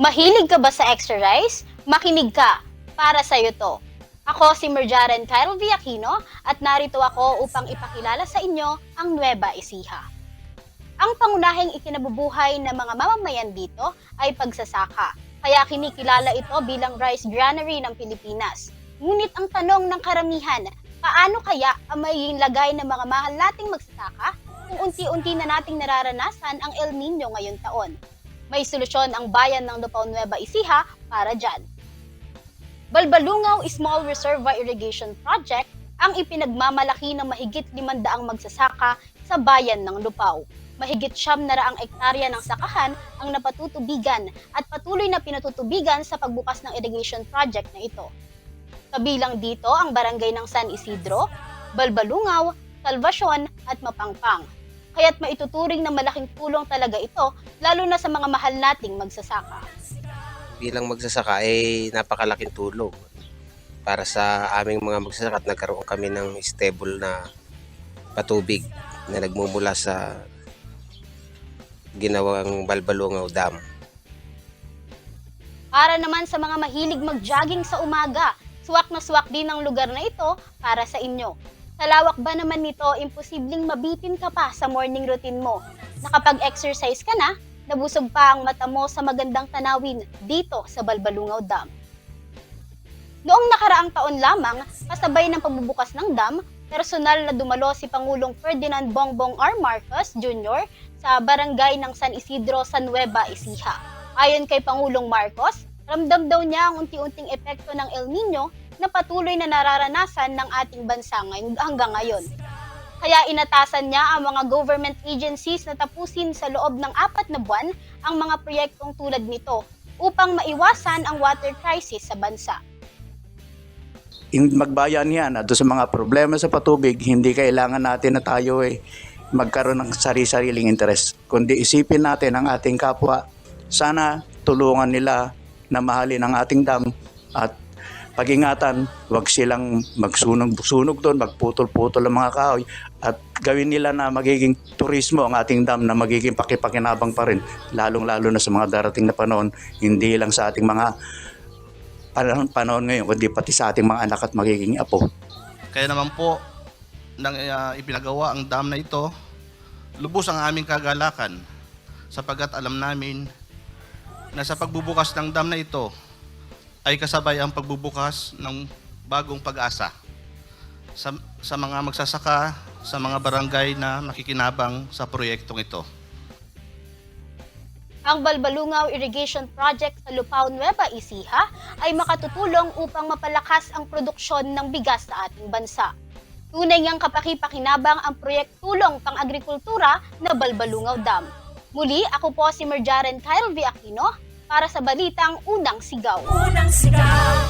Mahilig ka ba sa exercise? Makinig ka. Para sa'yo to. Ako si Merjaren Kyle V. Aquino at narito ako upang ipakilala sa inyo ang Nueva Ecija. Ang pangunahing ikinabubuhay ng mga mamamayan dito ay pagsasaka, kaya kinikilala ito bilang rice granary ng Pilipinas. Ngunit ang tanong ng karamihan, paano kaya ang magiging lagay ng mga mahal nating magsasaka kung unti-unti na nating nararanasan ang El Nino ngayon taon? May solusyon ang bayan ng Lupao Nueva Ecija para dyan. Balbalungaw Small Reservoir Irrigation Project ang ipinagmamalaki ng mahigit 500 magsasaka sa bayan ng Lupao. Mahigit siyam na raang ektarya ng sakahan ang napatutubigan at patuloy na pinatutubigan sa pagbukas ng irrigation project na ito. Kabilang dito ang barangay ng San Isidro, Balbalungaw, Salvacion at Mapangpang. Kaya't maituturing na malaking tulong talaga ito lalo na sa mga mahal nating magsasaka. bilang magsasaka ay napakalaking tulong para sa aming mga magsasaka at nagkaroon kami ng stable na patubig na nagmumula sa ginawang Balbalungaw Dam. Para naman sa mga mahilig mag-jogging sa umaga, suwak na suwak din ang lugar na ito para sa inyo. Sa lawak ba naman nito, imposibleng mabitin ka pa sa morning routine mo. Nakapag-exercise ka na, nabusog pa ang mata mo sa magandang tanawin dito sa Balbalungaw Dam. Noong nakaraang taon lamang, kasabay ng pagbubukas ng dam, personal na dumalo si Pangulong Ferdinand Bongbong R. Marcos Jr. sa barangay ng San Isidro, San Nueva Ecija. Ayon kay Pangulong Marcos, ramdam daw niya ang unti-unting epekto ng El Nino na patuloy na nararanasan ng ating bansa ngay- hanggang ngayon. Kaya inatasan niya ang mga government agencies na tapusin sa loob ng apat na buwan ang mga proyektong tulad nito upang maiwasan ang water crisis sa bansa. magbayan yan at sa mga problema sa patubig, hindi kailangan natin na tayo eh magkaroon ng sari-sariling interest. Kundi isipin natin ang ating kapwa. Sana tulungan nila na mahalin ang ating dam at pag-ingatan, wag silang magsunog-sunog doon, magputol-putol ang mga kahoy at gawin nila na magiging turismo ang ating dam na magiging pakipakinabang pa rin, lalong-lalo na sa mga darating na panahon, hindi lang sa ating mga panahon, panahon ngayon, kundi pati sa ating mga anak at magiging apo. Kaya naman po, nang uh, ipinagawa ang dam na ito, lubos ang aming kagalakan sapagkat alam namin na sa pagbubukas ng dam na ito ay kasabay ang pagbubukas ng bagong pag-asa sa, sa mga magsasaka, sa mga barangay na makikinabang sa proyektong ito. Ang Balbalungaw Irrigation Project sa Lupao Nueva Ecija ay makatutulong upang mapalakas ang produksyon ng bigas sa ating bansa. Tunay ngang kapakipakinabang ang proyekt tulong pang-agrikultura na Balbalungaw Dam. Muli, ako po si Merjaren Kyle V. Aquino para sa Balitang Unang Sigaw. Unang sigaw